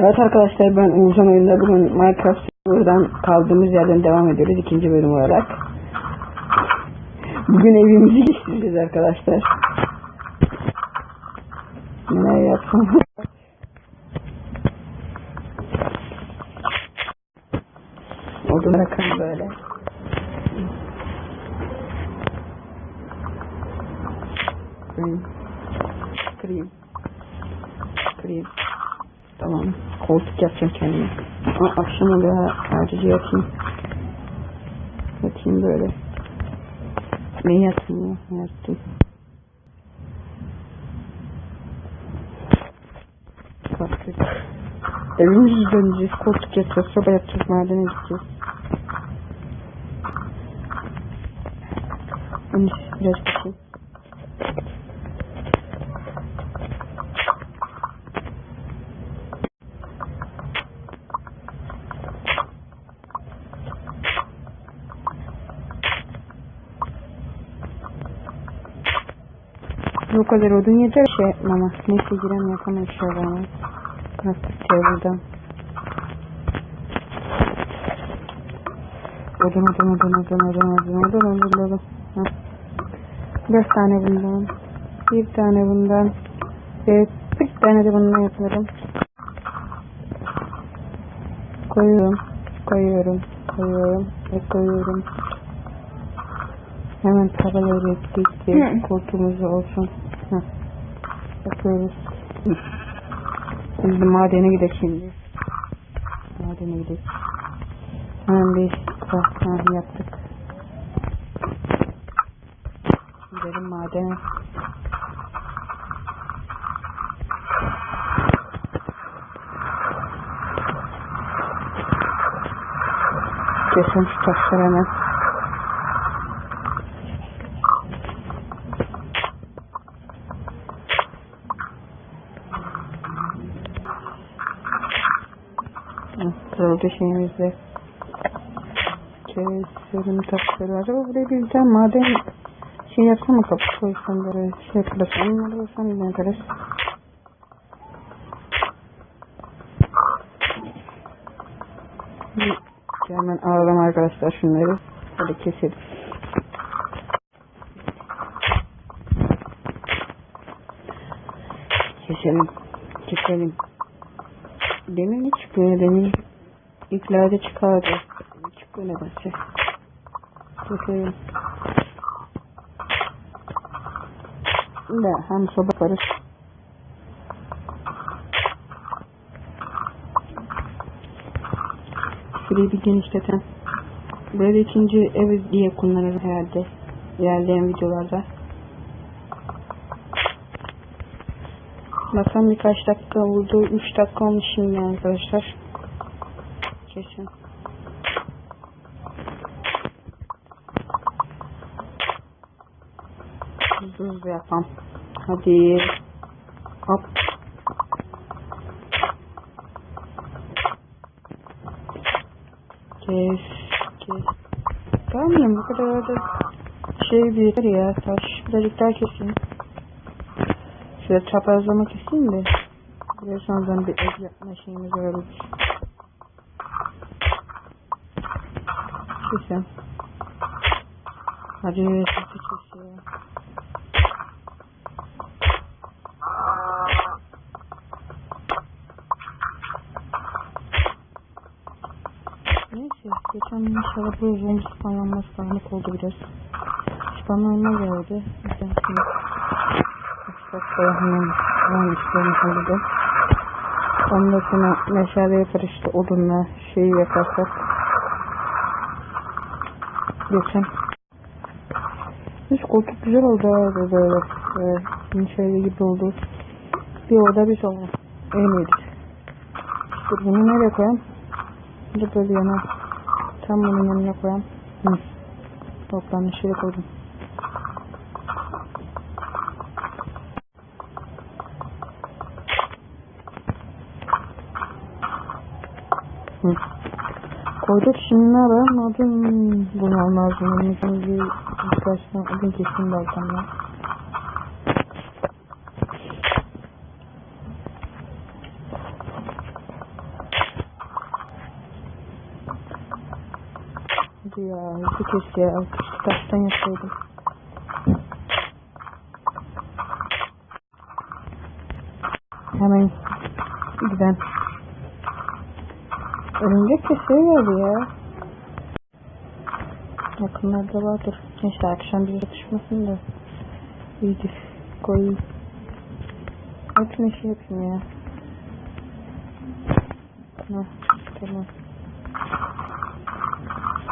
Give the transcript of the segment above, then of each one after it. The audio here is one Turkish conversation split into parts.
Evet arkadaşlar ben Uğurcan oyunda bugün Minecraft buradan kaldığımız yerden devam ediyoruz ikinci bölüm olarak. Bugün evimizi geçireceğiz arkadaşlar. Ne yapsam? Odun bırakın böyle. Kırayım. Kırayım. Tamam. Koltuk yapacağım kendime. Ama akşam oluyor. Sadece yatayım. Yatayım böyle. Ne yatayım ya? Yattım. Kalktık. Evimizi döneceğiz. Koltuk yapacağız. Soba yapacağız. Madene gideceğiz. En iyisi biraz bakayım. Bu kadar odun yeter şey yapmama. Neyse girem yapamayız şöyle ama. Nasıl tutuyor buradan. Odun odun odun odun odun odun odun odun odun. Heh. Dört tane bundan. Bir tane bundan. Ve bir tane de bundan yaparım. Koyuyorum. Koyuyorum. Koyuyorum. Ve koyuyorum. Hemen tabelaya ekledik. Koltuğumuz olsun. Heh. Yapıyoruz. Biz de madene gidelim şimdi. Madene gidelim. Hemen bir ha, yaptık. Gidelim madene. Kesin şu taşları hemen. Kırıldı şeyimizde. Keselim taşları. Acaba buraya bir tane maden şey yapsam mı kapı koysam böyle şey yapılasam onları koysam ne yaparız? Hemen alalım arkadaşlar şunları. Böyle keselim. Keselim. Keselim. Demir ne çıkıyor? Demir iplerde çıkardı. Çıkıyor nedense. Keselim. Da hem soba yaparız. Şurayı bir genişleten. Böyle ikinci ev diye kullanırım herhalde. İlerleyen videolarda. Bakalım birkaç dakika oldu. 3 dakika olmuş şimdi arkadaşlar. Kesin. Hızlı hızlı yapalım. Hadi. Hop. Kes. Kes. Tamam bu kadar da şey bir ya. Taş birazcık daha keseyim. Şöyle çaprazlama keseyim de. Buraya sonradan bir ev yapma şeyimiz olur. yapacağım. Hadi sesi kesiyor. Neyse geçen gün şarap uyuzun spanyolma spanyoluk oldu biraz. Spanyolma geldi. Ben şimdi çok hemen ben işlerini halledeyim. Ondan sonra meşaleye karıştı odunla şeyi yakarsak Geçen. Hiç koltuk güzel oldu abi böyle. Böyle meşale gibi oldu. Bir oda bir. En iyiydi. Dur bunu nereye koyayım? De böyle yana. Tam bunun yanına koyayım. Hı. Toplamda şöyle koydum. Hı. Koyduk şimdi ne var? Odun almam lazım. Onun için bir ihtiyaçtan odun keseyim baltamdan. Hadi ya, hızlı keşke ya. Küçük taştan yapsaydım. Hemen giden. Örümcek kesiyor şey ya. Yakınlarda vardır. Neyse akşam bir atışmasın da iyidir. Koyayım. Hepsini şey yapayım ya. Heh, tamam.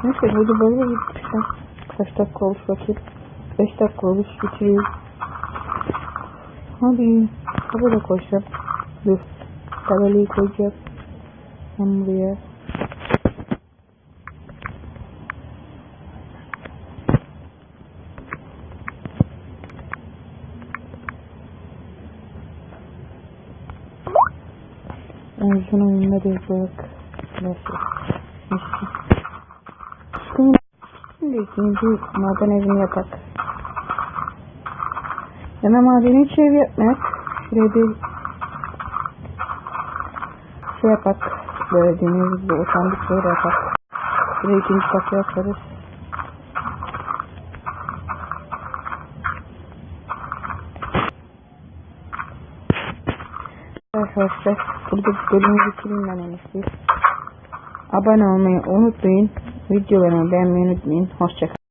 Neyse burada böyle gitmişim. Kaç dakika olmuş bakayım. 5 dakika olmuş bitireyim. Hadi. Hadi da koşacağım. Dur. Tabelayı koyacağım. Hem buraya. Erzurum oyunda bırak. Nasıl? Şimdi, ikinci maden evini yapak. Hemen madeni hiç ev yapmak. Şuraya bir şey yapak. Böyle demir gibi utandık böyle yapak. Şuraya ikinci kapı yaparız. Arkadaşlar burada bölümü bitireyim ben en iyisi. Abone olmayı unutmayın. Videolarımı beğenmeyi unutmayın. Hoşçakalın.